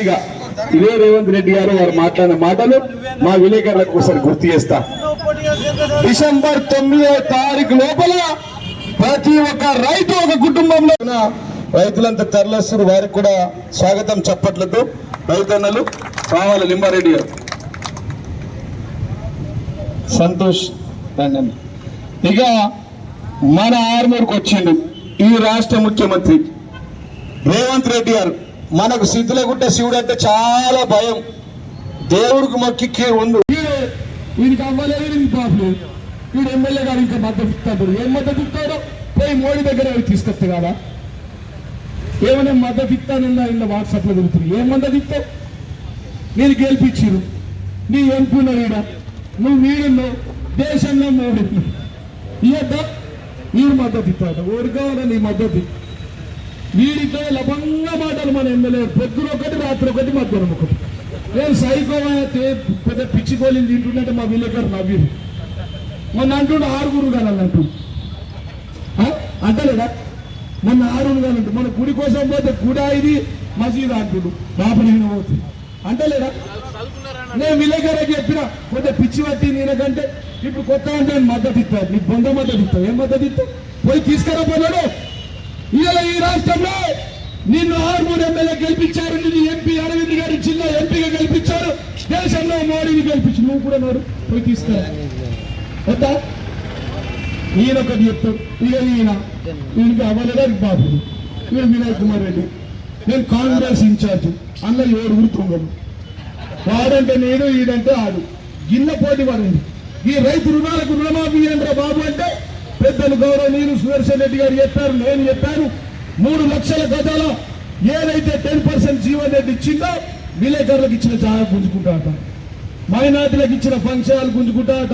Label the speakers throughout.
Speaker 1: సాక్షిగా ఇదే రేవంత్ రెడ్డి గారు వారు మాట్లాడిన మాటలు మా విలేకరులకు ఒకసారి గుర్తు చేస్తా. డిసెంబర్ తొమ్మిదో తారీఖు లోపల ప్రతి ఒక్క రైతు ఒక కుటుంబంలో ఉన్న రైతులంతా తరలిస్తారు వారికి కూడా స్వాగతం చప్పట్లతో. రైతన్నలు రావాలి లింబారెడ్డి గారు. సంతోష్ రండి ఇక మన ఆర్మూర్కి వచ్చిండు ఈ రాష్ట్ర ముఖ్యమంత్రి రేవంత్ రెడ్డి గారు. మనకు సిద్ధులగుట్ట శివుడు అంటే చాలా భయం. దేవుడికి మొక్కి ఉండు. వీడికి అవ్వలేదు వీడికి ప్రాబ్లం వీడు ఎమ్మెల్యే గారు ఇంకా మద్దతు ఇస్తాడు. ఏం మద్దతు ఇస్తాడో? పోయి మోడీ దగ్గర తీసుకొస్తా తీసుకొస్తే కదా. ఏమైనా మద్దతు ఇస్తానన్నా ఇలా వాట్సాప్లో తిరుగుతుంది. ఏం మద్దతు ఇస్తావు? నేను గెలిపించిరు నీ ఎంపీలో వీడ ఈడ. నువ్వు వీడున్నావు. దేశంలో మోడీ ఇయ్యద్దా? వీడు మద్దతు ఇస్తాడు. ఓడి కావాలా? నీ మద్దతు. వీడితో లభంగా మాటలు మన ఎమ్మెల్యే. పొద్దున ఒకటి రాత్రి ఒకటి మధ్యాహ్నం ఒకటి నేను సైకోవా పెద్ద పిచ్చి గోళీలు తింటుంటే మా విలేకరు నవ్వురు మొన్న అంటుండే ఆరుగురు కానీ అంటు అంటలేదా? మొన్న ఆరుగురు కానీ మన గుడి కోసం పోతే గుడా ఇది మసీదు అంటుడు. బాపడిన పోతే. అంటలేదా? నేను విలేకరికి చెప్పిన కొంత పిచ్చి పట్టి నేనకంటే ఇప్పుడు కొత్త అంటే నేను మద్దతు ఇస్తాను నీకు బొంద మద్దతు ఇస్తావు ఏం మద్దతు ఇస్తావు పోయి తీసుకురా పోనాడు ఇలా ఈ రాష్ట్రంలో నిన్ను ఆర్మూర్ ఎమ్మెల్యే గెలిపించారు నిన్ను ఎంపీ అరవింద్ గారి జిల్లా ఎంపీగా గెలిపించారు. దేశంలో మోడీని గెలిపించి నువ్వు కూడా నోరు పోయి తీసుకురా. వద్దా? ఈయన ఒకటి చెప్తాడు. ఇక ఈయన ఈయనకి అవ్వలేదా బాబు. ఈయన వినయ్ కుమార్ రెడ్డి నేను కాంగ్రెస్ ఇన్ఛార్జ్ అన్న ఏడు గుర్తున్నాడు వాడంటే నేను ఈడంటే ఆడు. గిన్నె పోటీ వాడండి. ఈ రైతు రుణాలకు రుణమాఫీ ఏంట్రా బాబు అంటే పెద్దలు గౌరవనీయులు సుదర్శన్ రెడ్డి గారు చెప్పారు నేను చెప్పాను. మూడు లక్షల గజాల ఏదైతే టెన్ పర్సెంట్ జీవన్ రెడ్డి ఇచ్చిందో విలేకరులకు ఇచ్చిన జాగా గుంజుకుంటాట మైనార్టీలకు ఇచ్చిన ఫంక్షనాలు గుంజుకుంటాట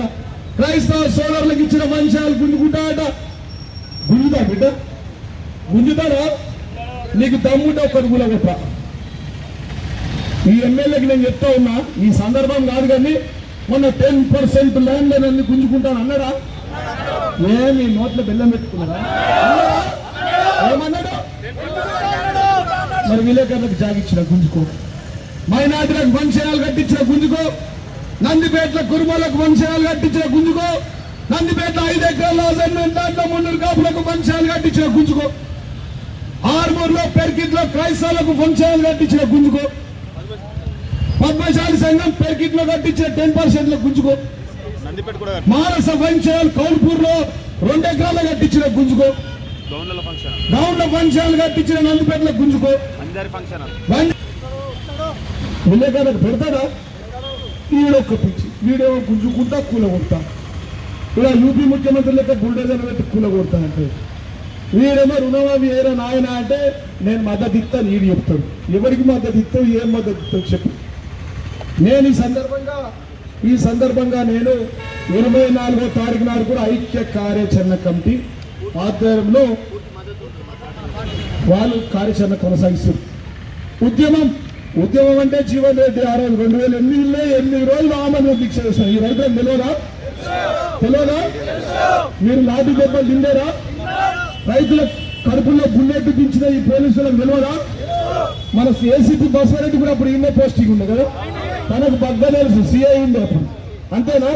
Speaker 1: క్రైస్తవ సోదరులకు ఇచ్చిన ఫంక్షనాలు గుంజుకుంటాట గుంజుతా బిడ్డ? గుంజుతారా నీకు దమ్ముంటే ఒక్కటి గులగొప్ప ఈ ఎమ్మెల్యేకి నేను చెప్తా ఉన్నా ఈ సందర్భం కాదు కానీ మొన్న టెన్ పర్సెంట్ ల్యాండ్ అన్ని గుంజుకుంటాను అన్నాడా ఏమి నోట్ల బెల్లం పెట్టుకున్నారా ఏమన్నాడు? మరి విలేకరులకు జాగిచ్చిన గుంజుకో. మైనార్టీలకు వంశనాలు కట్టించిన గుంజుకో. నందిపేటల కురుమలకు వంశనాలు కట్టించిన గుంజుకో. నందిపేట ఐదు ఎకరాల దాంట్లో మున్నూరు కాపులకు వంశాలు కట్టించిన గుంజుకో. ఆర్మూర్లో పెర్కిట్లో క్రైస్తవులకు వంశాలు కట్టించిన గుంజుకో. పద్మశాలి సంఘం పెర్కిట్లో కట్టించిన టెన్ పర్సెంట్లో గుంజుకో. మానస వంశాలు కౌల్పూర్లో రెండు ఎకరాలు కట్టించిన గుంజుకో.
Speaker 2: ఫంక్షన్.
Speaker 1: గౌండ్ల వంశాలు కట్టించిన నందిపేటలో గుంజుకో.
Speaker 2: ఫంక్షన్
Speaker 1: విలేకరులకు పెడతాడా? ఈడొక్క పిచ్చి. వీడేమో గుంజుకుంటా కూల కొడతా ఇలా యూపీ ముఖ్యమంత్రి లెక్క బుల్డోజర్ పెట్టి కూల కొడతానంటే వీడేమో రుణమాఫీ ఏరా నాయన అంటే నేను మద్దతు ఇస్తాను వీడు చెప్తాడు. ఎవరికి మద్దతు ఇస్తావు ఏం మద్దతు ఇస్తావు చెప్పు. నేను ఈ సందర్భంగా ఈ సందర్భంగా నేను ఇరవై నాలుగో తారీఖు నాడు కూడా ఐక్య కార్యాచరణ కమిటీ ఆధ్వర్యంలో వాళ్ళు కార్యాచరణ కొనసాగిస్తారు ఉద్యమం ఉద్యమం అంటే జీవన్ రెడ్డి ఆ రోజు రెండు వేల ఎనిమిదిలో ఎనిమిది రోజులు ఆమెను దీక్ష చేశారు ఈ రైతులకు తెలియదా? తెలియదా? మీరు లాఠీ దెబ్బలు తిండేరా రైతుల కడుపుల్లో బుల్లెట్ దించిన ఈ పోలీసులకు తెలియదా? మన ఏసీపీ బసవరెడ్డి కూడా అప్పుడు ఇండే పోస్టింగ్ ఉంది కదా? తనకు బగ్గ తెలుసు సిఐ ఉంది అప్పుడు. అంతేనా?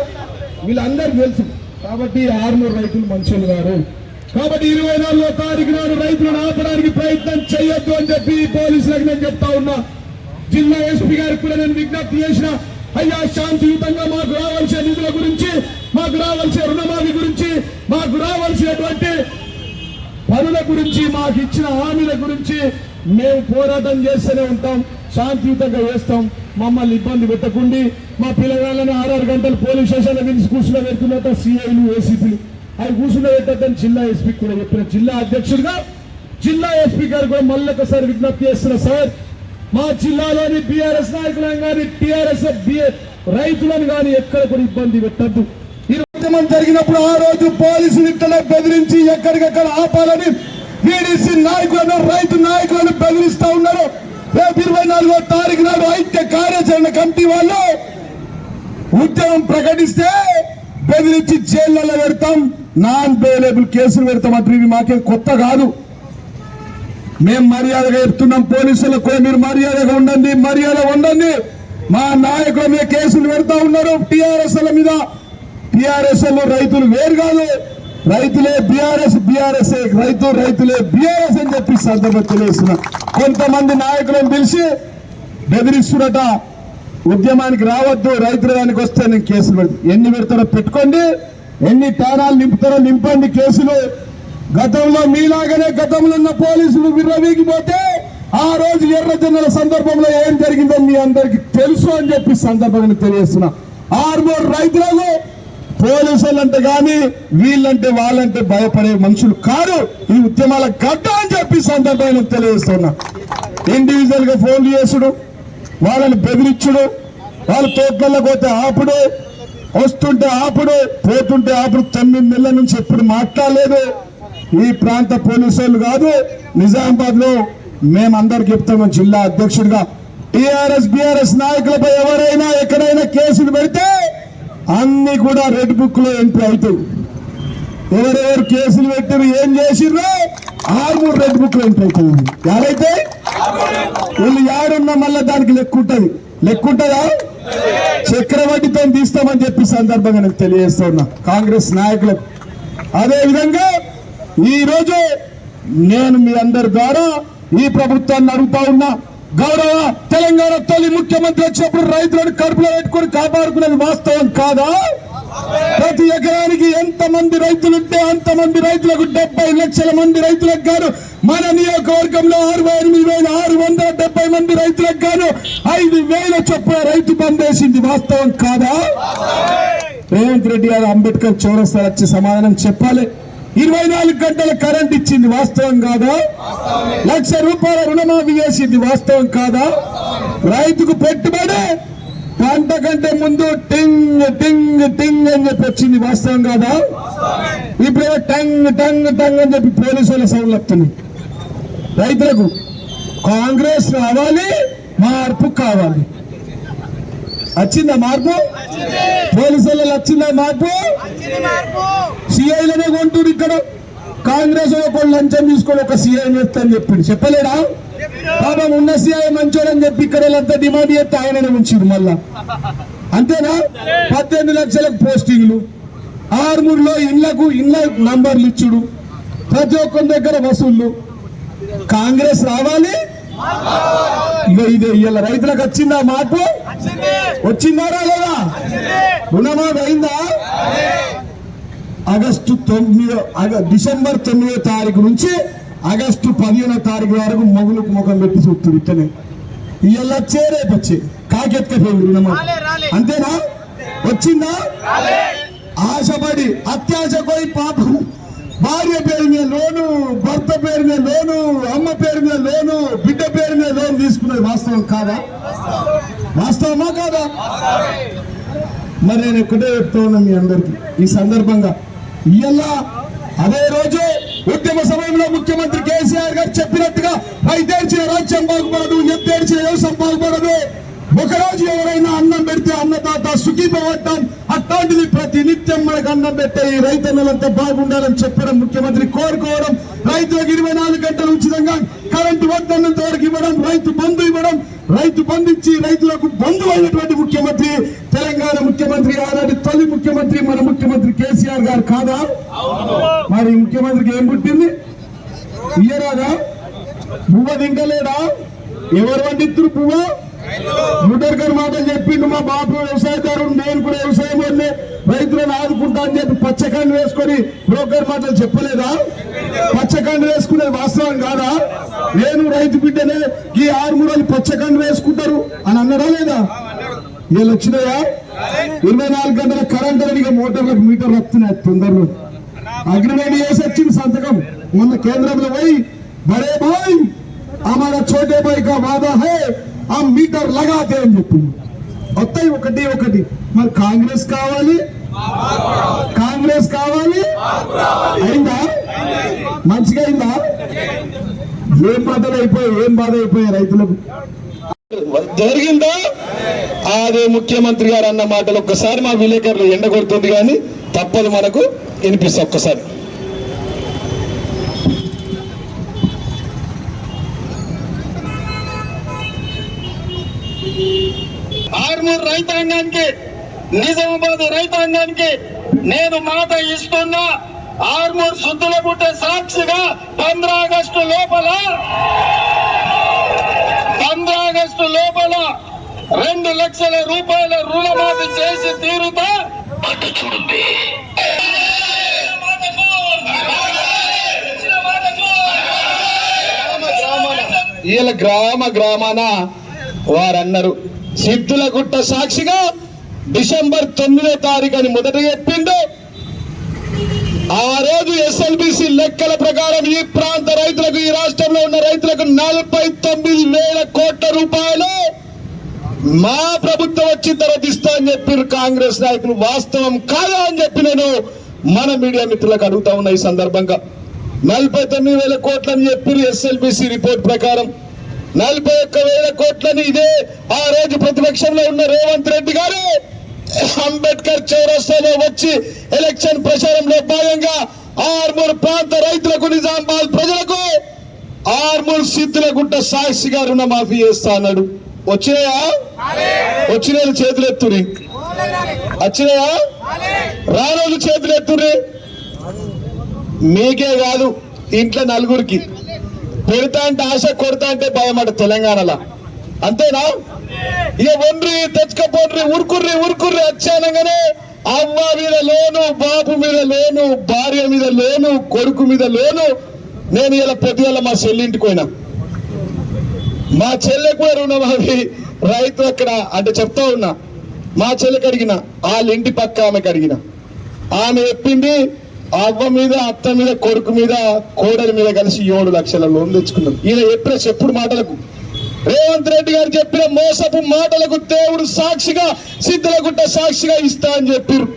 Speaker 1: వీళ్ళందరికీ తెలుసు. కాబట్టి ఆరునూరు రైతులు మంచోళ్ళు గారు కాబట్టి ఇరవై నాలుగో తారీఖు నాడు రైతులను ఆపడానికి ప్రయత్నం చేయొద్దు అని చెప్పి పోలీసులకు నేను చెప్తా ఉన్నా. జిల్లా ఎస్పీ గారికి కూడా నేను విజ్ఞప్తి చేసిన అయ్యా శాంతియుతంగా మాకు రావాల్సిన నిధుల గురించి మాకు రావాల్సిన రుణమాఫీ గురించి మాకు రావాల్సినటువంటి పనుల గురించి మాకు ఇచ్చిన హామీల గురించి మేము పోరాటం చేస్తూనే ఉంటాం శాంతియుతంగా వేస్తాం మమ్మల్ని ఇబ్బంది పెట్టకుండి. మా పిల్లగాళ్ళని ఆరారు గంటలు పోలీస్ స్టేషన్లో పిలిచి కూర్చున్న పెడుతున్నట్టు సిఐలు ఏసీపీలు అవి కూర్చున్న పెట్టద్దని జిల్లా ఎస్పీ కూడా చెప్పిన జిల్లా అధ్యక్షుడిగా జిల్లా ఎస్పీ గారు కూడా మళ్ళీ ఒకసారి విజ్ఞప్తి చేస్తున్న సార్. మా జిల్లాలోని బీఆర్ఎస్ నాయకులను కానీ టీఆర్ఎస్ రైతులను కానీ ఎక్కడ కూడా ఇబ్బంది పెట్టద్దు. ఉద్యమం జరిగినప్పుడు ఆ రోజు పోలీసులు ఇక్కడ బెదిరించి ఎక్కడికక్కడ ఆపాలని టీడీసీ నాయకులను రైతు నాయకులను బెదిరిస్తూ ఉన్నారు. రేపు ఇరవై నాలుగో తారీఖు నాడు ఐక్య కార్యాచరణ కమిటీ వాళ్ళు ఉద్యమం ప్రకటిస్తే బెదిరించి జైళ్ళలో పెడతాం. నాన్ బెయిలబుల్ కేసులు పెడతాం. అంటే ఇవి మాకేం కొత్త కాదు. మేము మర్యాదగా చెప్తున్నాం. పోలీసులకు మీరు మర్యాదగా ఉండండి మర్యాద ఉండండి. మా నాయకుల మీద కేసులు పెడతా ఉన్నారు. టిఆర్ఎస్ మీద టిఆర్ఎస్ రైతులు వేరు కాదు. రైతులే బీఆర్ఎస్ బీఆర్ఎస్ రైతు రైతులే బీఆర్ఎస్ అని చెప్పి ఈ సందర్భంగా తెలియజేస్తున్నా. కొంతమంది నాయకులను పిలిచి బెదిరిస్తున్నట ఉద్యమానికి రావద్దు రైతుల దానికి వస్తే నేను కేసులు పెడతా. ఎన్ని పెడతారో పెట్టుకోండి. ఎన్ని టారాలు నింపుతారో నింపండి కేసులు. గతంలో మీలాగానే గతంలో ఉన్న పోలీసులు విర్రవీగిపోతే ఆ రోజు ఎర్ర జొన్నల సందర్భంలో ఏం జరిగిందో మీ అందరికి తెలుసు అని చెప్పి సందర్భంగా తెలియజేస్తున్నా. ఆర్మూర్ రైతులకు పోలీసులు అంటే కానీ వీళ్ళంటే వాళ్ళంటే భయపడే మనుషులు కారు ఈ ఉద్యమాల గడ్డ అని చెప్పి సందర్భంగా తెలియజేస్తున్నా. ఇండివిజువల్గా ఫోన్ చేసుడు వాళ్ళని బెదిరించుడు వాళ్ళు తోట్లలో పోతే ఆపుడు వస్తుంటే ఆపుడు పోతుంటే ఆపుడు తొమ్మిది నెలల నుంచి ఎప్పుడు మాట్లాడలేదు. ఈ ప్రాంత పోలీసులు కాదు నిజామాబాద్లో మేమందరికి చెప్తాము జిల్లా అధ్యక్షుడిగా. టిఆర్ఎస్ బిఆర్ఎస్ నాయకులపై ఎవరైనా ఎక్కడైనా కేసులు పెడితే అన్ని కూడా రెడ్ బుక్లో ఎంట్రీ అవుతాయి ఎవరెవరు కేసులు పెట్టారు ఏం చేసిర్రో? ఆర్మూర్ రెడ్ బుక్లో ఎంట్రీ అవుతుంది. ఎవరైతే? వీళ్ళు యాడున్నా మళ్ళీ దానికి లెక్క ఉంటది. లెక్క ఉంటుందా? చక్రవడ్డీతో తీస్తామని చెప్పి సందర్భంగా నేను తెలియజేస్తున్నా కాంగ్రెస్ నాయకులకు. అదే విధంగా ఈరోజు నేను మీ అందరి ద్వారా ఈ ప్రభుత్వాన్ని అడుగుతా ఉన్నా. గౌరవ తెలంగాణ తొలి ముఖ్యమంత్రి వచ్చినప్పుడు రైతులను కడుపులో పెట్టుకొని కాపాడుకునేది వాస్తవం కాదా? ప్రతి ఎకరానికి ఎంత మంది రైతులుంటే అంత మంది రైతులకు డెబ్బై లక్షల మంది రైతులకు గాను మన నియోజకవర్గంలో అరవై ఎనిమిది వేల ఆరు వందల డెబ్బై మంది రైతులకు గాను ఐదు వేల చొప్పున రైతు బందేసింది వాస్తవం కాదా? రేవంత్ రెడ్డి గారు అంబేద్కర్ చౌరస్తా వచ్చి సమాధానం చెప్పాలి. ఇరవై నాలుగు గంటల కరెంట్ ఇచ్చింది వాస్తవం కాదా? లక్ష రూపాయల రుణమాఫీ చేసింది వాస్తవం కాదా? రైతుకు పెట్టుబడి పంట కంటే ముందు టింగ్ టింగ్ టింగ్ అని చెప్పి వచ్చింది వాస్తవం కాదా? ఇప్పుడేమో టంగ్ టంగ్ టంగ్ అని చెప్పి పోలీసుల సౌండ్లు వస్తున్నాయి. రైతులకు కాంగ్రెస్ రావాలి మార్పు కావాలి. వచ్చిందా మార్పు? పోలీసులలో వచ్చిందా మార్పు. సిఐలనే కొంటుడు ఇక్కడ. కాంగ్రెస్ ఒక లంచం తీసుకొని ఒక సిఐ చేస్తా అని చెప్పిండు. చెప్పలేడా? పాపం ఉన్న సిఐ మంచోడని చెప్పి ఇక్కడ వీళ్ళంతా డిమాండ్ చేస్తే ఆయననే ఉంచిరు మళ్ళా. అంతేనా? పద్దెనిమిది లక్షలకు పోస్టింగ్లు. ఆరుమూరులో ఇళ్ళకు ఇళ్ళ నంబర్లు ఇచ్చుడు. ప్రతి ఒక్కరి దగ్గర వసూళ్ళు. కాంగ్రెస్ రావాలి? ఇది ఇవాళ రైతులకు వచ్చిందా మార్పు? వచ్చిందా రాలేదా? రుణమాఫీ అయిందా? ఆగస్టు తొమ్మిదో డిసెంబర్ తొమ్మిదో తారీఖు నుంచి ఆగస్టు పదిహేనో తారీఖు వరకు మొగులకు ముఖం పెట్టి చూస్తారు ఇట్టనే ఇవాళ వచ్చే రేపు వచ్చే కాకెత్కపోయింది అంతేనా? వచ్చిందా? ఆశపడి అత్యాశ పోయి పాపం. భార్య పేరు మీద లోను భర్త పేరు మీద లోను అమ్మ పేరు మీద లోను బిడ్డ పేరు మీద లోను తీసుకున్నది వాస్తవం కాదా? వాస్తవమా కాదా? మరి నేను ఎక్కడే చెప్తా ఉన్నా మీ అందరికి. ఈ సందర్భంగా ఇవాళ అదే రోజు ఉద్యమ సమయంలో ముఖ్యమంత్రి కేసీఆర్ గారు చెప్పినట్టుగా రైతేడ్చిన రాజ్యం బాగుపడదు ఎత్తేడ్చిన వ్యవసాయం బాగుపడదు. ఒకరోజు ఎవరైనా అన్నం పెడితే అన్నదాత సుఖీపవటం అట్లాంటిది ప్రతి నిత్యం మనకు అన్నం పెట్టే ఈ రైతన్నలంతా బాగుండాలని చెప్పడం ముఖ్యమంత్రి కోరుకోవడం. రైతులకు ఇరవై నాలుగు గంటలు ఉచితంగా కరెంటు వద్దన్నంత వరకు ఇవ్వడం రైతు బంధు ఇవ్వడం రైతు బంధించి రైతులకు బంధు అయినటువంటి ముఖ్యమంత్రి తెలంగాణ ముఖ్యమంత్రి ఆనాటి తొలి ముఖ్యమంత్రి మన ముఖ్యమంత్రి కేసీఆర్ గారు కాదా? మరి ముఖ్యమంత్రికి ఏం పుట్టింది? ఇయ్యరాదా? పువ్వ దింకలేడా ఎవరు వండిత్తురు పువ్వ? ముడర్కర్ మాటలు చెప్పిండు మా బాపు వ్యవసాయదారుడు నేను కూడా వ్యవసాయం వాళ్ళే రైతులను ఆదుకుంటా అని చెప్పి పచ్చకండు వేసుకొని బ్రోకర్ మాటలు చెప్పలేదా పచ్చకండు వేసుకునేది వాస్తవం కాదా నేను రైతు బిడ్డనే ఈ ఆరు మూడలు పచ్చకండు వేసుకుంటారు అని అన్నారా లేదా వీళ్ళు వచ్చినాయా ఇరవై నాలుగు గంటల కరెంట్ ఇక మోటార్లకు మీటర్లు వస్తున్నాయి తొందరలో అగ్రిమెంట్ చేసి వచ్చింది సంతకం మొన్న కేంద్రంలో పోయి బడే భాయ్ हमारा छोटे भाई का वादा है ఆ మీటర్ లగాతే అని చెప్పింది వస్తాయి ఒకటి ఒకటి. మరి కాంగ్రెస్ కావాలి? కాంగ్రెస్ కావాలి? అయిందా? మంచిగా అయిందా? ఏం బాధలు అయిపోయాయి ఏం బాధ అయిపోయాయి రైతులకు? జరిగిందా? అదే ముఖ్యమంత్రి గారు అన్న మాటలు ఒక్కసారి మా విలేకరులు ఎండగొడుతుంది కానీ తప్పదు మనకు. వినిపిస్తా ఒక్కసారి.
Speaker 3: ఆర్మూర్ రైతాంగానికి నిజామాబాద్ రైతాంగానికి నేను మాట ఇస్తున్నా ఆర్మూర్ సుద్దులగుట్ట సాక్షిగా పంద్రా ఆగస్టు లోపల పంద్రా ఆగస్టు లోపల రెండు లక్షల రూపాయల రుణమాఫీ చేసి తీరుతా. చూడండి.
Speaker 1: ఈయన గ్రామ గ్రామాన వారన్నారు. సిద్ధుల గుట్ట సాక్షిగా డిసెంబర్ తొమ్మిదో తారీఖు అని మొదట చెప్పిండు. ఆ రోజు ఎస్ఎల్బిసి లెక్కల ప్రకారం ఈ ప్రాంత రైతులకు ఈ రాష్ట్రంలో ఉన్న రైతులకు నలభై తొమ్మిది వేల కోట్ల రూపాయలు మా ప్రభుత్వం వచ్చిన తర్వాత ఇస్తా అని చెప్పారు కాంగ్రెస్ నాయకులు. వాస్తవం కాదా అని చెప్పి నేను మన మీడియా మిత్రులకు అడుగుతా ఉన్నా ఈ సందర్భంగా. నలభై తొమ్మిది వేల కోట్లని చెప్పారు ఎస్ఎల్బిసి రిపోర్ట్ ప్రకారం. నలభై ఒక్క వేల కోట్లని ఇదే ఆ రోజు ప్రతిపక్షంలో ఉన్న రేవంత్ రెడ్డి గారు. అంబేద్కర్ చౌరస్తాలో వచ్చి ఎలక్షన్ ప్రచారంలో భాగంగా ఆర్మూర్ ప్రాంత రైతులకు నిజామాబాద్ ప్రజలకు ఆర్మూర్ సిద్ధుల గుట్ట సాక్షిగా రుణమాఫీ చేస్తా అన్నాడు. వచ్చినాయా? వచ్చిన చేతులు ఎత్తురి వచ్చినాయా? రానోళ్ళు చేతులు మీకే కాదు ఇంట్లో నలుగురికి. పెడతా అంటే ఆశ కొడతా అంటే భయం అంట తెలంగాణలో. అంతేనా? ఇక ఒండ్రి తెచ్చుకపోండ్రి ఉరుకుర్రి ఉరుకుర్రి వచ్చానగానే అమ్మ మీద లోను బాబు మీద లోను భార్య మీద లోను కొడుకు మీద లోను. నేను ఇలా పొద్దుగల మా చెల్లింటికి పోయినా. మా చెల్లె కూడా రుణమాఫీ రైతు అక్కడ అంటే చెప్తా ఉన్నా. మా చెల్లెకి అడిగిన. వాళ్ళ ఇంటి పక్క ఆమెకు అడిగిన. ఆమె చెప్పింది అవ్వ మీద అత్త మీద కొడుకు మీద కోడలి మీద కలిసి ఏడు లక్షల లోన్ తెచ్చుకున్నాం. ఈయన చెప్పిన చెప్పుడు మాటలకు రేవంత్ రెడ్డి గారు చెప్పిన మోసపు మాటలకు దేవుడు సాక్షిగా సిద్ధులగుట్ట సాక్షిగా ఇస్తా అని చెప్పారు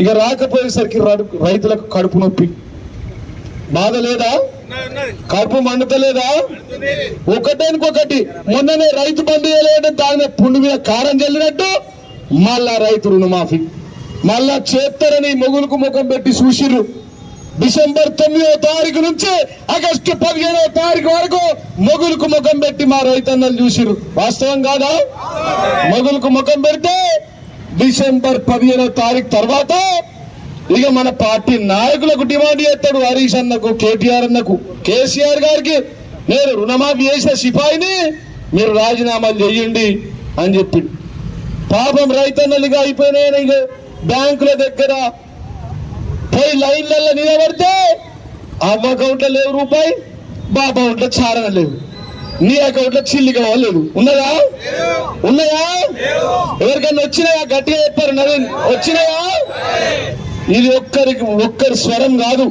Speaker 1: ఇక రాకపోయేసరికి రైతులకు కడుపు నొప్పి. బాధ లేదా? కడుపు మండుతలేదా? ఒకటేనికొకటి మొన్ననే రైతు బంధు చేయలేదంటే దాని పుండు మీద కారం చల్లినట్టు మళ్ళా రైతు రుణమాఫీ. మళ్ళా చేస్తారని మొగులకు ముఖం పెట్టి చూసిర్రు. డిసెంబర్ తొమ్మిదో తారీఖు నుంచి ఆగస్టు పదిహేనో తారీఖు వరకు మొగులకు ముఖం పెట్టి మా రైతన్నలు చూసిరు వాస్తవం కాదా? మొగులకు ముఖం పెడితే డిసెంబర్ పదిహేనో తారీఖు తర్వాత ఇక మన పార్టీ నాయకులకు డిమాండ్ చేస్తాడు హరీష్ అన్నకు కేటీఆర్ అన్నకు. కేసీఆర్ గారికి నేను రుణమాఫీ చేసిన సిపాయిని మీరు రాజీనామాలు చేయండి అని చెప్పి పాపం రైతన్నలుగా అయిపోయినాయని ఇక. బ్యాంకుల దగ్గర పోయి లైన్లలో నిలబడితే అవ్వ అకౌంట్లో లేవు రూపాయి బాబా అకౌంట్లో చారణ లేవు. నీ అకౌంట్లో చిల్లి కావాలి ఉన్నదా ఉన్నాయా? ఎవరికైనా వచ్చినాయా? గట్టిగా చెప్పారు నవీన్. వచ్చినాయా? ఇది ఒక్కరికి ఒక్కరి స్వరం కాదు.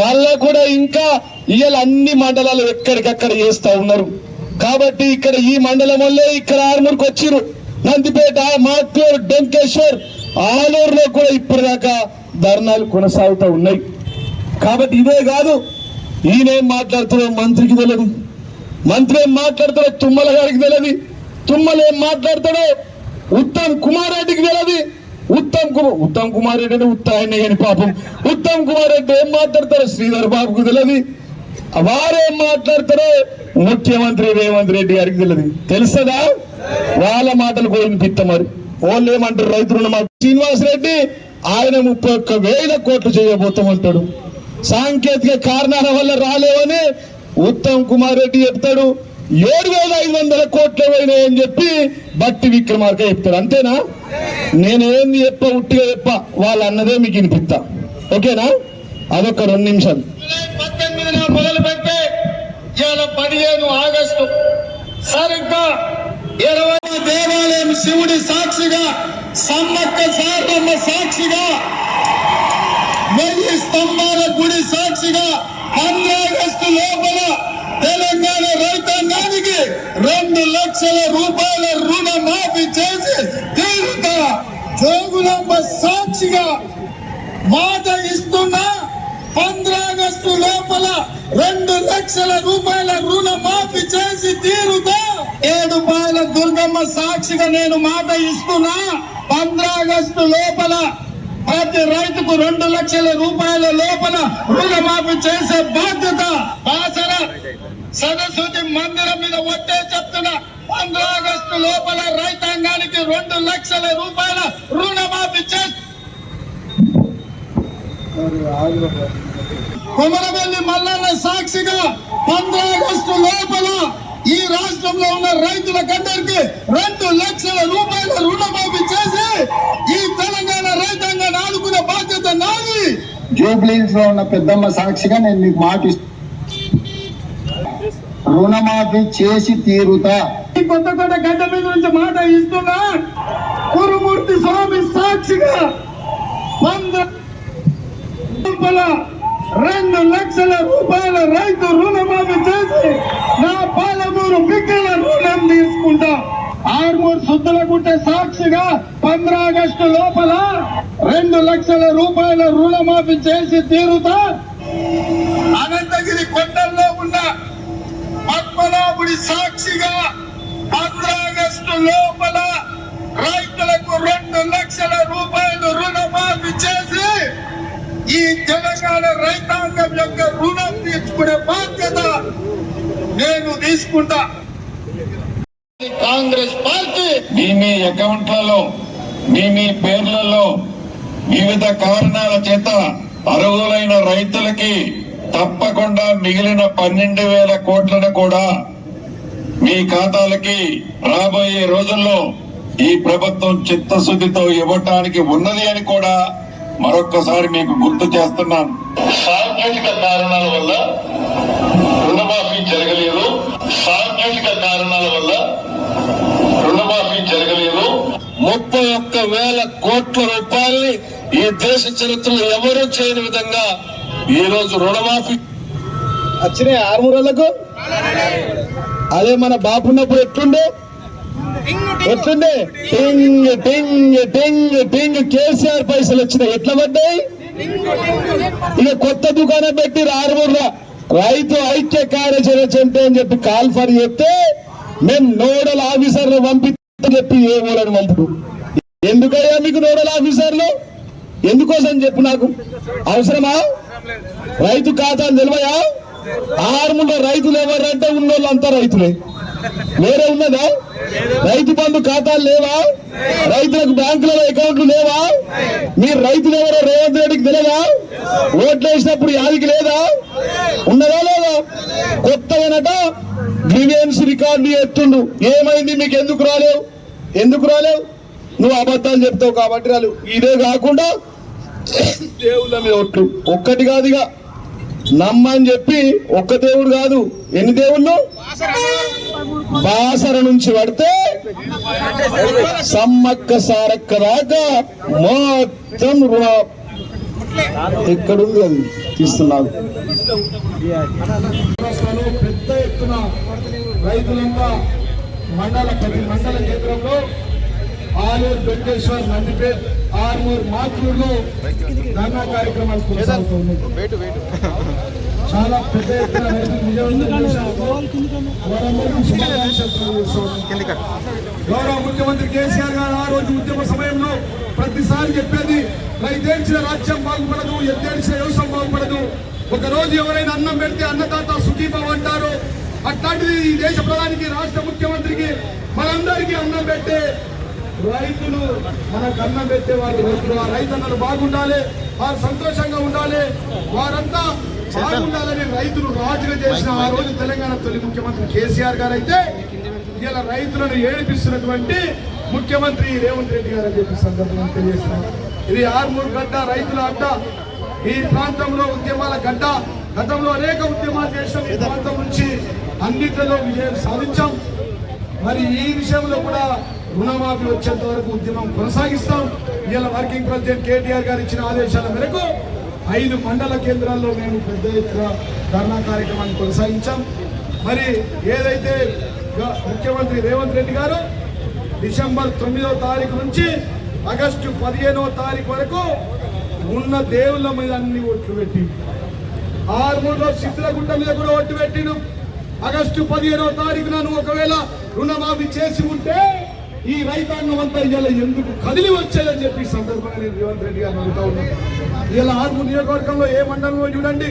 Speaker 1: మళ్ళా కూడా ఇంకా ఇవాళ అన్ని మండలాలు ఎక్కడికక్కడ చేస్తా ఉన్నారు. కాబట్టి ఇక్కడ ఈ మండలం వల్లే ఇక్కడ ఆర్మూర్కి వచ్చిరు నందిపేట మాట్లూరు డొంకేశ్వర్ ఆలూరులో కూడా ఇప్పటిదాకా ధర్నాలు కొనసాగుతూ ఉన్నాయి. కాబట్టి ఇదే కాదు ఈయనేం మాట్లాడుతున్నాడు మంత్రికి తెలియదు మంత్రి ఏం మాట్లాడతాడో తుమ్మల గారికి తెలియదు తుమ్మలు ఏం మాట్లాడతాడో ఉత్తమ్ కుమార్ రెడ్డికి తెలియదు ఉత్తమ్ కుమార్ ఉత్తమ్ కుమార్ రెడ్డి అంటే ఉత్తాయనే కానీ పాపం. ఉత్తమ్ కుమార్ రెడ్డి ఏం మాట్లాడతారో శ్రీధర్ బాబుకు తెలియదు వారేం మాట్లాడతారో ముఖ్యమంత్రి రేవంత్ రెడ్డి గారికి తెలియదు తెలుసదా వాళ్ళ మాటలు పోయిన మరి. వాళ్ళు ఏమంటారు రైతు రుణమాఫీ శ్రీనివాస్ రెడ్డి? ఆయన ముప్పై ఒక్క వేల కోట్లు చేయబోతామంటాడు సాంకేతిక కారణాల వల్ల రాలేవని ఉత్తమ్ కుమార్ రెడ్డి చెప్తాడు. ఏడు వేల ఐదు వందల కోట్లు అని చెప్పి బట్టి విక్రమార్క చెప్తాడు. అంతేనా? నేనేంది చెప్ప ఉట్టిగా చెప్ప వాళ్ళు అన్నదే మీకు వినిపిస్తా. ఓకేనా? అదొక రెండు నిమిషాలు.
Speaker 3: పద్దెనిమిదిన మొదలు పెడితే ఇవాళ పదిహేను ఆగస్టు సరిగ్గా ఇరవై దేవాలయం శివుడి సాక్షిగా సమ్మక్క సారమ్మ సాక్షిగా వెయ్యి స్తంభాల గుడి సాక్షిగా పంద్రాగస్టు లోపల తెలంగాణ రైతాంగానికి రెండు లక్షల రూపాయల రుణమాఫీ చేసి తీరుతా జోగులాంబ సాక్షిగా మాట ఇస్తున్నా పంద్రాగస్టు లోపల రెండు లక్షల రూపాయల రుణ మాఫీ చేసి తీరుతా ఏడు పాయల దుర్గమ్మ సాక్షిగా నేను మాట ఇస్తున్నా. పంద్రాగస్టు లోపల ప్రతి రైతుకు రెండు లక్షల రూపాయల లోపల రుణమాఫీ చేసే బాధ్యత బాసర సరస్వతి మందిరం మీద ఒట్టే చెప్తున్నా. పంద్రాగస్టు లోపల రైతాంగానికి రెండు లక్షల రూపాయల రుణమాఫీ చేసి కొమరవెల్లి మల్లన్న సాక్షిగా పంద్ర ఆగస్టు లోపల ఈ రాష్ట్రంలో ఉన్న రైతులకందరికీ రెండు లక్షల రూపాయల రుణమాఫీ చేసి ఈ తెలంగాణ రైతాంగాన్ని ఆదుకునే బాధ్యత నాది.
Speaker 4: జూబ్లీస్లో ఉన్న పెద్దమ్మ సాక్షిగా నేను మీకు మాట రుణమాఫీ చేసి తీరుతా.
Speaker 3: ఈ కొత్త కొత్త గడ్డ మీద నుంచి మాట ఇస్తున్నా. కురుమూర్తి స్వామి సాక్షిగా వంద రెండు లక్షల రూపాయల రైతు రుణమాఫీ చేసి నా పాలమూరు బిగ్గల రుణం తీసుకుంటా. ఆర్మూరు గుట్ట సాక్షిగా పంద్ర ఆగస్టు లోపల రెండు లక్షల రూపాయల రుణమాఫీ చేసి తీరుతా. అనంతగిరి కొండల్లో ఉన్న పద్మనాభుడి సాక్షిగా ఆగస్టు లోపల రైతులకు రెండు లక్షల రూపాయలు రుణమాఫీ చేసి ఈ తెలంగాణ రైతాంగం యొక్క రుణం తీర్చుకునే బాధ్యత నేను తీసుకుంటా. కాంగ్రెస్ పార్టీ
Speaker 5: మీ మీ అకౌంట్లలో మీ మీ పేర్లలో వివిధ కారణాల చేత అర్హులైన రైతులకి తప్పకుండా మిగిలిన పన్నెండు వేల కోట్లను కూడా మీ ఖాతాలకి రాబోయే రోజుల్లో ఈ ప్రభుత్వం చిత్తశుద్ధితో ఇవ్వటానికి ఉన్నది అని కూడా మరొక్కసారి మీకు గుర్తు చేస్తున్నాను.
Speaker 3: సాంకేతిక కారణాల వల్ల రుణమాఫీ జరగలేదు. సాంకేతిక కారణాల వల్ల రుణమాఫీ జరగలేదు. ముప్పై ఒక్క వేల కోట్ల రూపాయల్ని ఈ దేశ చరిత్రలో ఎవరూ చేయని విధంగా ఈ రోజు రుణమాఫీ
Speaker 1: వచ్చినాయి ఆరుమూరలకు? అదే మన బాపున్నప్పుడు ఎట్లుండే? ఎట్లుండే టింగ్ టింగ్ టింగ్ టింగ్. కేసీఆర్ పైసలు వచ్చినాయి. ఎట్లా పడ్డాయి? ఇక కొత్త దుకాణం పెట్టి రారుమూర్రా. రైతు ఐక్య కార్యాచరణ చెంటే అని చెప్పి కాల్ ఫర్ చెప్తే మేము నోడల్ ఆఫీసర్లు పంపి చెప్పి ఏ ఊరని పంపుడు? ఎందుకయ్యా మీకు నోడల్ ఆఫీసర్లు? ఎందుకోసం చెప్పు నాకు? అవసరమా? రైతు ఖాతా తెలివయా? ఆరుముల రైతులు ఎవరంటే ఉన్నోళ్ళంతా రైతులే. వేరే ఉన్నదా? రైతు బంధు ఖాతాలు లేవా? రైతులకు బ్యాంకులలో అకౌంట్లు లేవా? మీరు రైతులు ఎవరో రేవంత్ రెడ్డికి తెలియదా? ఓట్లు వేసినప్పుడు యాదికి లేదా? ఉన్నదా లేదా? కొత్తగానట గ్రీవియన్స్ రికార్డు ఎత్తుండు. ఏమైంది? మీకు ఎందుకు రాలేవు? ఎందుకు రాలేవు? నువ్వు అబద్ధాలు చెప్తావు కాబట్టి రాలేవు. ఇదే కాకుండా దేవుళ్ళ మీద ఒట్లు ఒక్కటి కాదుగా నమ్మని చెప్పి ఒక్క దేవుడు కాదు. ఎన్ని దేవుళ్ళు? బాసర నుంచి పడితే సమ్మక్క సారక్క దాకా మొత్తం రుణ- ఎక్కడుంది అది? తీస్తున్నాను. పెద్ద ఎత్తున రైతులంతా మండల ప్రతి మండల కేంద్రంలో ఆలూరు వెంకటేశ్వర్ నందిపేట్ ఆర్మూర్ మాతూరులో ధర్నా కార్యక్రమాలు కొనసాగుతూ ఉన్నాయి. చాలా పెద్ద ఎత్తున. గౌరవ ముఖ్యమంత్రి కేసీఆర్ గారు ఆ రోజు ఉద్యమ సమయంలో ప్రతిసారి చెప్పేది రైతేడ్చిన రాజ్యం బాగుపడదు ఎత్తేడ్చిన వ్యవసాయం బాగుపడదు. ఒక రోజు ఎవరైనా అన్నం పెడితే అన్నదాత సుఖీభావ అంటారు. అట్లాంటిది ఈ దేశ ప్రధానికి రాష్ట్ర ముఖ్యమంత్రికి మనందరికీ అన్నం పెట్టే రైతులు మనకు అన్నం పెట్టే వాళ్ళు రైతులు ఆ రైతన్నలు బాగుండాలి వారు సంతోషంగా ఉండాలి వారంతా బాగుండాలని రైతులు రాజుగా చేసిన ఆ రోజు తెలంగాణ తొలి ముఖ్యమంత్రి కేసీఆర్ గారు అయితే ఇలా రైతులను ఏడిపిస్తున్నటువంటి ముఖ్యమంత్రి రేవంత్ రెడ్డి గారు అని చెప్పి సందర్భంగా తెలియజేస్తున్నారు ఇది ఆర్మూర్ గడ్డ రైతుల అడ్డ. ఈ ప్రాంతంలో ఉద్యమాల గడ్డ. గతంలో అనేక ఉద్యమాలు చేసాం ఈ ప్రాంతం నుంచి అన్నిట్లలో విజయం సాధించాం. మరి ఈ విషయంలో కూడా రుణమాఫీ వచ్చేంత వరకు ఉద్యమం కొనసాగిస్తాం. ఇవాళ వర్కింగ్ ప్రెసిడెంట్ కేటీఆర్ గారు ఇచ్చిన ఆదేశాల మేరకు ఐదు మండల కేంద్రాల్లో మేము పెద్ద ఎత్తున ధర్నా కార్యక్రమాన్ని కొనసాగించాం. మరి ఏదైతే ముఖ్యమంత్రి రేవంత్ రెడ్డి గారు డిసెంబర్ తొమ్మిదో తారీఖు నుంచి ఆగస్టు పదిహేనో తారీఖు వరకు ఉన్న దేవుళ్ళ మీద అన్ని ఓట్లు పెట్టి ఆరుమూడులో సిద్ధులగుట్ట మీద కూడా ఒట్టు పెట్టిను ఆగస్టు పదిహేనో తారీఖున నువ్వు ఒకవేళ రుణమాఫీ చేసి ఉంటే ఈ రైతాంగం అంతా ఇవాళ ఎందుకు కదిలి వచ్చేదని చెప్పి సందర్భంగా నేను రేవంత్ రెడ్డి గారిని అడుగుతా ఉన్నాను ఇవాళ ఆర్మూర్ నియోజకవర్గంలో ఏ మండలంలో చూడండి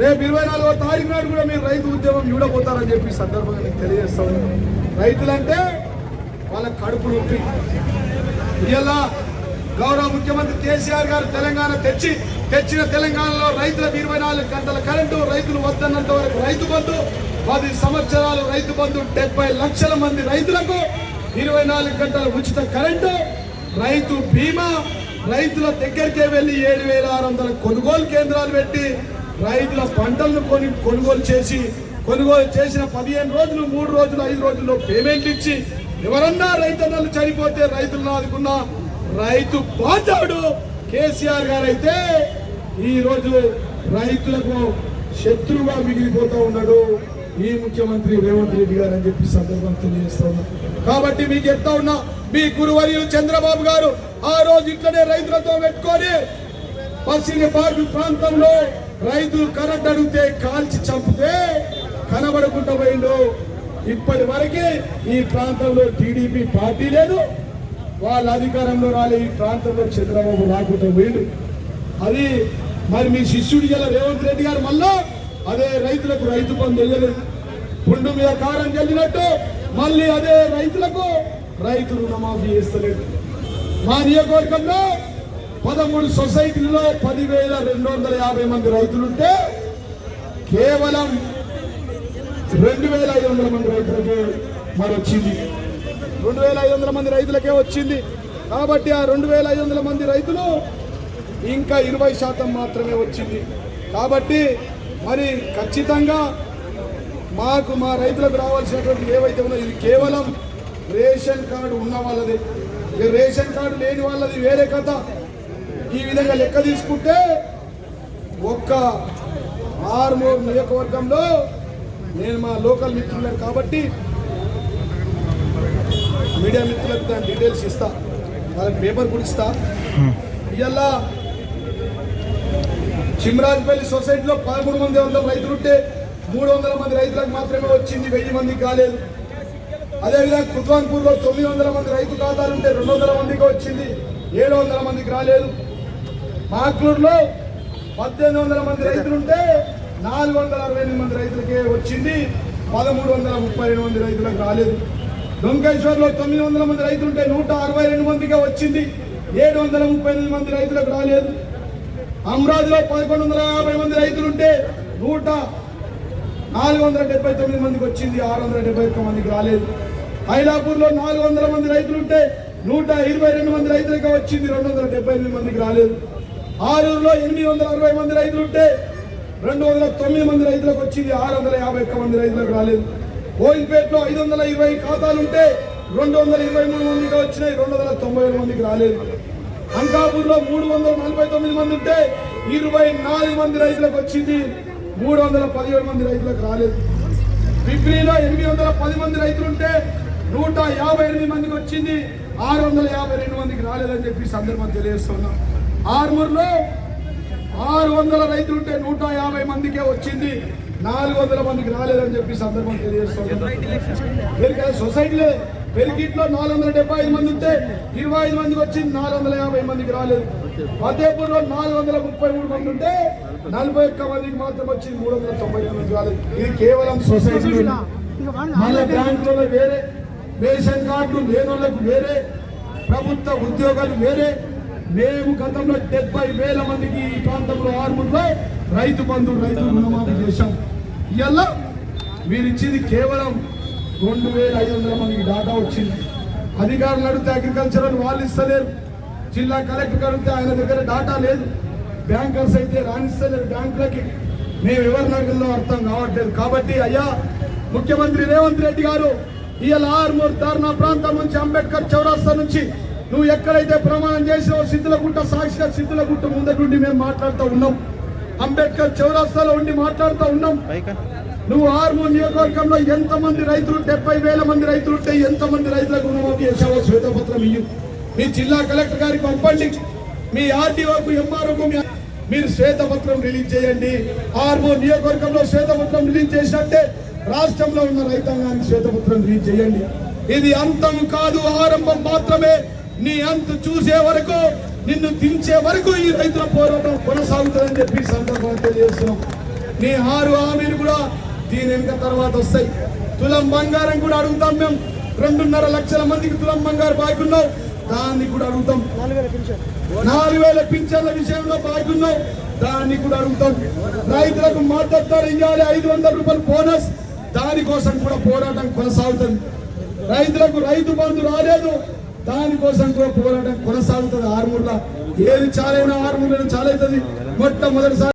Speaker 1: రేపు ఇరవై నాలుగో తారీఖు నాడు కూడా మీరు రైతు ఉద్యమం చూడబోతారని చెప్పి సందర్భంగా నేను తెలియజేస్తా ఉన్నాను రైతులంటే వాళ్ళ కడుపు నొప్పి. ఇలా గౌరవ ముఖ్యమంత్రి కేసీఆర్ గారు తెలంగాణ తెచ్చి తెచ్చిన తెలంగాణలో రైతులకు ఇరవై నాలుగు గంటల కరెంటు రైతులు వద్దన్నంత వరకు రైతు బంధు పది సంవత్సరాలు రైతు బంధు డెబ్బై లక్షల మంది రైతులకు ఇరవై నాలుగు గంటల ఉచిత కరెంటు రైతు బీమా రైతుల దగ్గరికే వెళ్ళి ఏడు వేల ఆరు వందల కొనుగోలు కేంద్రాలు పెట్టి రైతుల పంటలను కొని కొనుగోలు చేసి కొనుగోలు చేసిన పదిహేను రోజులు మూడు రోజులు ఐదు రోజుల్లో పేమెంట్ ఇచ్చి ఎవరన్నా రైతన్నలు చనిపోతే రైతులను ఆదుకున్న రైతు బాధ్యుడు కేసీఆర్ గారు అయితే రైతులకు శత్రువుగా మిగిలిపోతూ ఉన్నాడు. ఈ ముఖ్యమంత్రి రేవంత్ రెడ్డి గారు అని చెప్పి సందర్భం తెలియజేస్తా ఉన్నా. కాబట్టి మీకు చెప్తా ఉన్నా మీ గురువర్యులు చంద్రబాబు గారు ఆ రోజు ఇట్లనే రైతులతో పెట్టుకొని పశ్చిమ బాగు ప్రాంతంలో రైతులు కరెంట్ అడిగితే కాల్చి చంపితే కనబడకుండా పోయిండు. ఇప్పటి వరకే ఈ ప్రాంతంలో టీడీపీ పార్టీ లేదు. వాళ్ళ అధికారంలో రాలే ఈ ప్రాంతంలో చంద్రబాబు రాకుండా పోయిండు. అది మరి మీ శిష్యుడి గల రేవంత్ రెడ్డి గారు మళ్ళా అదే రైతులకు రైతు బంధు వేయలేదు పుండు మీద కారం చల్లినట్టు మళ్ళీ అదే రైతులకు రైతు రుణమాఫీ చేస్తలేదు మా నియోజకవర్గంలో పదమూడు సొసైటీల్లో పదివేల రెండు వందల యాభై మంది రైతులుంటే కేవలం రెండు వేల ఐదు వందల మంది రైతులకే మరి వచ్చింది రెండు వేల ఐదు వందల మంది రైతులకే వచ్చింది. కాబట్టి ఆ రెండు వేల ఐదు వందల మంది రైతులు ఇంకా ఇరవై శాతం మాత్రమే వచ్చింది. కాబట్టి మరి ఖచ్చితంగా మాకు మా రైతులకు రావాల్సినటువంటి ఏవైతే ఉన్నాయో ఇది కేవలం రేషన్ కార్డు ఉన్న వాళ్ళది. ఇక రేషన్ కార్డు లేని వాళ్ళది వేరే కథ. ఈ విధంగా లెక్క తీసుకుంటే ఒక్క ఆర్మూర్ నియోజకవర్గంలో నేను మా లోకల్ మిత్రులను కాబట్టి మీడియా మిత్రులకు దాని డీటెయిల్స్ ఇస్తా. వాళ్ళకి పేపర్ కూడా ఇస్తా. ఇవాళ చిమ్రాజ్పల్లి సొసైటీలో పదమూడు మంది వందల రైతులు ఉంటే మూడు వందల మంది రైతులకు మాత్రమే వచ్చింది వెయ్యి మందికి కాలేదు అదేవిధంగా కుత్వాన్పూర్లో తొమ్మిది వందల మంది రైతు ఖాతాలు ఉంటే రెండు వందల మందికి వచ్చింది ఏడు వందల మందికి రాలేదు. మాక్లూరులో పద్దెనిమిది వందల మంది రైతులుంటే నాలుగు వందల అరవై ఎనిమిది మంది రైతులకే వచ్చింది పదమూడు వందల ముప్పై రెండు మంది రైతులకు రాలేదు. దొంకేశ్వర్లో తొమ్మిది వందల మంది రైతులుంటే నూట అరవై రెండు మందికే వచ్చింది ఏడు వందల ముప్పై ఎనిమిది మంది రైతులకు రాలేదు. అమరావతిలో పదకొండు వందల యాభై మంది రైతులుంటే నూట నాలుగు వందల డెబ్బై తొమ్మిది మందికి వచ్చింది ఆరు వందల డెబ్బై ఒక్క మందికి రాలేదు. ఐలాపూర్లో నాలుగు వందల మంది రైతులుంటే నూట ఇరవై రెండు మంది రైతులకే వచ్చింది రెండు వందల డెబ్బై ఎనిమిది మందికి రాలేదు. ఆరూరులో ఎనిమిది వందల అరవై మంది రైతులుంటే రెండు వందల తొమ్మిది మంది రైతులకు వచ్చింది ఆరు వందల యాభై ఒక్క మంది రైతులకు రాలేదు. కోయిల్పేటలో ఐదు వందల ఇరవై ఖాతాలుంటే రెండు వందల ఇరవై మూడు మందికి వచ్చినాయి రెండు వందల తొంభై మందికి రాలేదు. అంకాపూర్లో మూడు వందల నలభై తొమ్మిది మంది ఉంటే ఇరవై నాలుగు మంది రైతులకు వచ్చింది. మూడు వందల పదిహేడు మంది రైతులకు రాలేదు. పిప్రిలో ఎనిమిది వందల పది మంది రైతులుంటే నూట యాభై ఎనిమిది మందికి వచ్చింది. ఆరు వందల యాభై రెండు మందికి రాలేదని చెప్పి సందర్భం తెలియజేస్తున్నాం. ఆర్మూర్లో ఆరు వందల రైతులుంటే నూట యాభై మందికే వచ్చింది. నాలుగు వందల మందికి రాలేదని చెప్పి సందర్భం తెలియజేస్తున్నాం. సొసైటీలో. పెరిగిట్లో నాలుగు వందల డెబ్బై ఐదు మంది ఉంటే ఇరవై ఐదు మందికి వచ్చింది నాలుగు వందల యాభై మందికి రాలేదు. ఫతేపూర్లో నాలుగు వందల ముప్పై మూడు మంది ఉంటే నలభై ఒక్క మందికి మాత్రం వచ్చింది మూడు వందల తొంభై మంది రాలేదు. ఇది కేవలం సొసైటీ మళ్ళీ బ్యాంకులలో వేరే రేషన్ కార్డులు లేని వాళ్ళకు వేరే ప్రభుత్వ ఉద్యోగాలు వేరే. మేము గతంలో డెబ్బై వేల మందికి ఈ ప్రాంతంలో ఆర్మూర్లో రైతు బంధు రైతు రుణమాఫీ చేశాం. ఇవాళ మీరు ఇచ్చింది కేవలం రెండు వేల ఐదు వందల మందికి డాటా వచ్చింది. అధికారులు అడిగితే అగ్రికల్చరల్ వాళ్ళు ఇస్తలేరు. జిల్లా కలెక్టర్ అడిగితే ఆయన దగ్గర డాటా లేదు. బ్యాంకర్స్ అయితే రాణిస్తలేరు బ్యాంకులకి. మేము ఎవరి నగరంలో అర్థం కావట్లేదు. కాబట్టి అయ్యా ముఖ్యమంత్రి రేవంత్ రెడ్డి గారు ఇవాళ ఆర్మూర్ ధర్నా ప్రాంతం నుంచి అంబేద్కర్ చౌరాస్తా నుంచి నువ్వు ఎక్కడైతే ప్రమాణం చేసినావో సిద్ధులగుట్ట సాక్షిగా సిద్ధులగుట్ట ముందటుండి మేము మాట్లాడుతూ ఉన్నాం. అంబేద్కర్ చౌరాస్తాలో ఉండి మాట్లాడుతూ ఉన్నాం. నువ్వు ఆర్మూర్ నియోజకవర్గంలో ఎంతమంది రైతులు డెబ్బై వేల మంది రైతులు ఉంటే ఎంతమంది రైతులకు రుణమాఫీ చేసావో శ్వేతపత్రం ఇయ్యు. మీ జిల్లా కలెక్టర్ గారికి పంపండి. మీ ఆర్డీఓకు ఎంఆర్ఓకు మీరు శ్వేతపత్రం రిలీజ్ చేయండి. ఆర్మూర్ నియోజకవర్గంలో శ్వేతపత్రం రిలీజ్ చేసినట్టే రాష్ట్రంలో ఉన్న రైతాంగానికి శ్వేతపత్రం రిలీజ్ చేయండి. ఇది అంతం కాదు ఆరంభం మాత్రమే. నీ అంత చూసే వరకు నిన్ను దించే వరకు ఈ రైతుల పోరాటం కొనసాగుతుందని చెప్పి సందర్భంగా తెలియజేస్తున్నాం. నీ ఆరు హామీలు కూడా దీని వెనుక తర్వాత వస్తాయి. తులం బంగారం కూడా అడుగుతాం మేము. రెండున్నర లక్షల మందికి తులం బంగారు బాగున్నావు దాన్ని కూడా అడుగుతాం. నాలుగు వేల పింఛన్ల విషయంలో బాగున్నావు దాన్ని కూడా అడుగుతాం. రైతులకు మద్దతు ఇవ్వాలి ఐదు వందల రూపాయలు బోనస్. దానికోసం కూడా పోరాటం కొనసాగుతుంది. రైతులకు రైతు బంధు రాలేదు. దానికోసం కూడా పోరాటం కొనసాగుతుంది. ఆరుమూర్ల. ఏది చాలైనా ఆరుమూర్లను చాలవుతుంది మొట్టమొదటిసారి